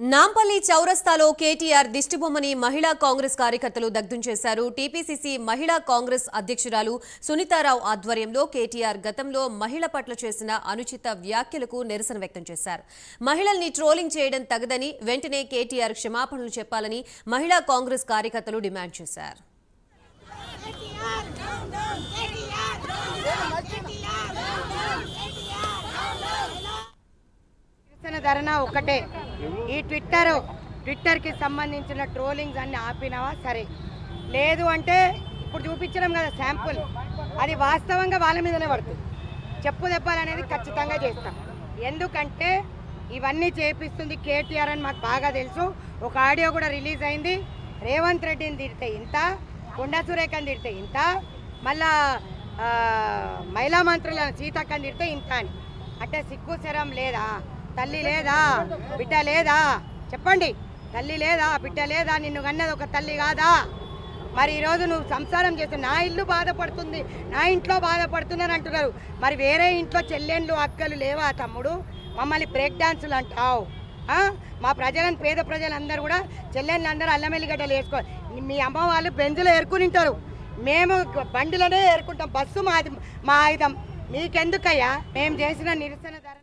నాంపల్లి చౌరస్తాలో కేటీఆర్ దిష్టిబొమ్మని మహిళా కాంగ్రెస్ కార్యకర్తలు దగ్ధం చేశారు. టీపీసీసీ మహిళా కాంగ్రెస్ అధ్యక్షురాలు సునీతారావు ఆధ్వర్యంలో కేటీఆర్ గతంలో మహిళ పట్ల చేసిన అనుచిత వ్యాఖ్యలకు నిరసన వ్యక్తం చేశారు. మహిళల్ని ట్రోలింగ్ చేయడం తగదని వెంటనే కేటీఆర్ క్షమాపణలు చెప్పాలని మహిళా కాంగ్రెస్ కార్యకర్తలు డిమాండ్ చేశారు. ధరణ ఒకటే. ఈ ట్విట్టర్ ట్విట్టర్కి సంబంధించిన ట్రోలింగ్స్ అన్ని ఆపినావా? సరే. లేదు అంటే ఇప్పుడు చూపించడం కదా శాంపుల్. అది వాస్తవంగా వాళ్ళ మీదనే పడుతుంది. చెప్పు దెబ్బలనేది ఖచ్చితంగా చేస్తాం. ఎందుకంటే ఇవన్నీ చేపిస్తుంది కేటీఆర్ అని మాకు బాగా తెలుసు. ఒక ఆడియో కూడా రిలీజ్ అయింది. రేవంత్ రెడ్డిని తిడితే ఇంత కొండా సురేఖని తిడితే ఇంత మళ్ళా మహిళా మంత్రులను సీతక్కని తిడితే ఇంత అని. అంటే సిగ్గు శరం లేదా? తల్లి లేదా? బిడ్డ లేదా? చెప్పండి. తల్లి లేదా? బిడ్డ లేదా? నిన్ను కన్నది ఒక తల్లి కాదా? మరి ఈరోజు నువ్వు సంసారం చేస్తే నా ఇల్లు బాధపడుతుంది నా ఇంట్లో బాధపడుతుందని అంటున్నారు. మరి వేరే ఇంట్లో చెల్లెండ్లు అక్కలు లేవా తమ్ముడు? మమ్మల్ని బ్రేక్ డాన్సులు అంటావు. మా ప్రజలను పేద ప్రజలందరూ కూడా చెల్లెళ్ళు అల్లమెల్లిగడ్డలు అల్లం వేసుకో. మీ అమ్మ వాళ్ళు బెంజులో ఏరుకుని ఉంటారు. మేము బండిలోనే ఏరుకుంటాం బస్సు మాది మా ఆయుధం మీకెందుకయ్యా? మేము చేసిన నిరసన ధర